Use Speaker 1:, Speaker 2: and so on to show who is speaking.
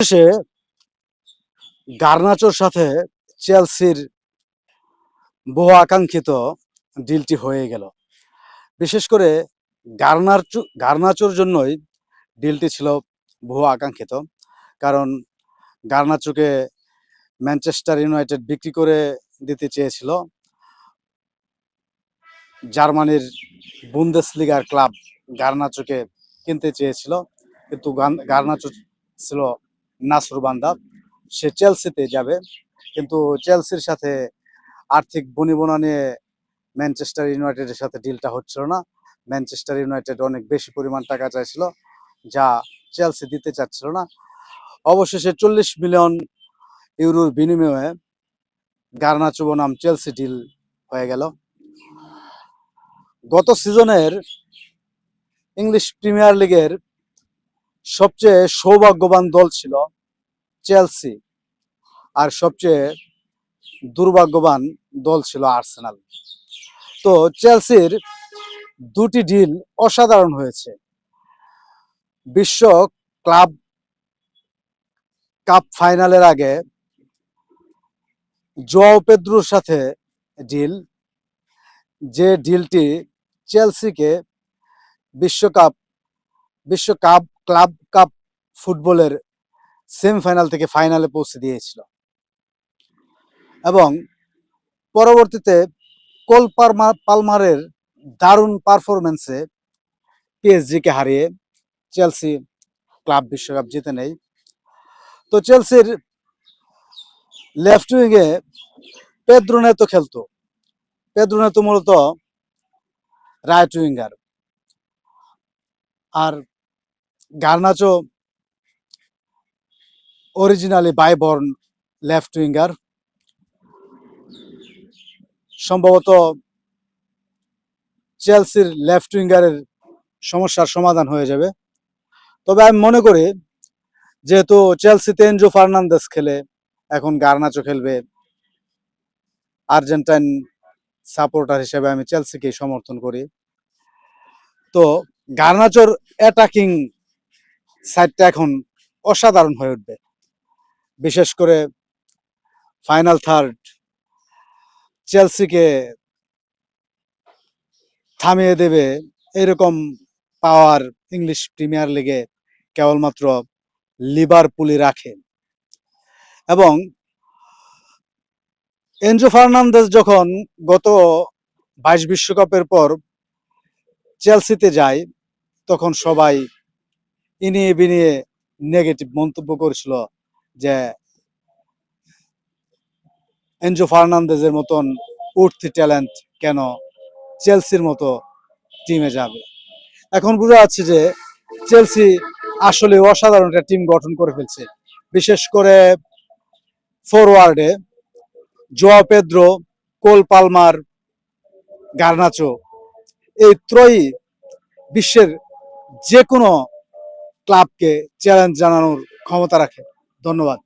Speaker 1: শেষে গার্নাচোর সাথে চেলসির বহু আকাঙ্ক্ষিত ডিলটি হয়ে গেল। বিশেষ করে গার্নারচু গার্নাচোর জন্যই ডিলটি ছিল বহু আকাঙ্ক্ষিত। কারণ গার্নাচোকে ম্যানচেস্টার ইউনাইটেড বিক্রি করে দিতে চেয়েছিল জার্মানির বুন্দেসলিগার ক্লাব গার্নাচোকে কিনতে চেয়েছিল। কিন্তু গার্নাচো ছিল নাসরুবান্দা সে চেলসিতে যাবে। কিন্তু চেলসির সাথে আর্থিক বনিবনা নিয়ে ম্যানচেস্টার ইউনাইটেডের সাথে ডিলটা হচ্ছিল না। ম্যানচেস্টার ইউনাইটেড অনেক বেশি পরিমাণ টাকা চাইছিল, যা চেলসি দিতে চাচ্ছিল না। অবশেষে চল্লিশ মিলিয়ন ইউরোর বিনিময়ে গার্নাচো বনাম চেলসি ডিল হয়ে গেল। গত সিজনের ইংলিশ প্রিমিয়ার লিগের সবচেয়ে সৌভাগ্যবান দল ছিল চেলসি। আর সবচেয়ে দুর্ভাগ্যবান দল ছিল আর্সেনাল। তো চেলসির দুটি ডিল অসাধারণ হয়েছে। বিশ্ব ক্লাব কাপ ফাইনালের আগে জোয়াও পেদ্রুর সাথে ডিল, যে ডিলটি চেলসিকে বিশ্বকাপ বিশ্বকাপ, ক্লাব কাপ ফুটবলের সেমিফাইনাল থেকে ফাইনালে পৌঁছে দিয়েছিল। এবং পরবর্তীতে কোল পালমারের দারুণ পারফরমেন্সে পিএসজিকে হারিয়ে চেলসি ক্লাব বিশ্বকাপ জিতে নেয় তো চেলসির লেফট উইংয়ে পেদ্রোনেতো খেলতো। পেদ্রোনেতো মূলত right winger. R Garnacho originally by born left winger সম্ভবত চেলসির লেফট উইঙ্গারের সমস্যার সমাধান হয়ে যাবে। তবে আমি মনে করি যেহেতু চেলসিতে এনজো ফার্নান্দেস খেলে এখন গার্নাচো খেলবে আর্জেন্টাইন সাপোর্টার হিসেবে আমি চেলসিকে সমর্থন করি। তো গার্নাচোর অ্যাটাকিং সাইডটা এখন অসাধারণ হয়ে উঠবে। বিশেষ করে ফাইনাল থার্ড চেলসিকে থামিয়ে দেবে এরকম পাওয়ার ইংলিশ প্রিমিয়ার লিগে কেবলমাত্র লিভারপুলই রাখে। এবং এনজো ফার্নান্দেজ যখন গত বাইশ বিশ্বকাপের পর চেলসিতে যায়, তখন সবাই ইনিয়ে বিনিয়ে নেগেটিভ মন্তব্য করেছিল যে এনজো ফার্নান্দেজের মতন উঠতি ট্যালেন্ট কেন চেলসির মতো টিমে যাবে। এখন বোঝা যাচ্ছে যে চেলসি আসলে অসাধারণ একটা টিম গঠন করে ফেলছে। বিশেষ করে ফরওয়ার্ডে Joao Pedro Cole Palmer Garnacho এই ত্রয়ী বিশ্বের যে কোনো ক্লাবকে চ্যালেঞ্জ জানানোর ক্ষমতা রাখে। ধন্যবাদ।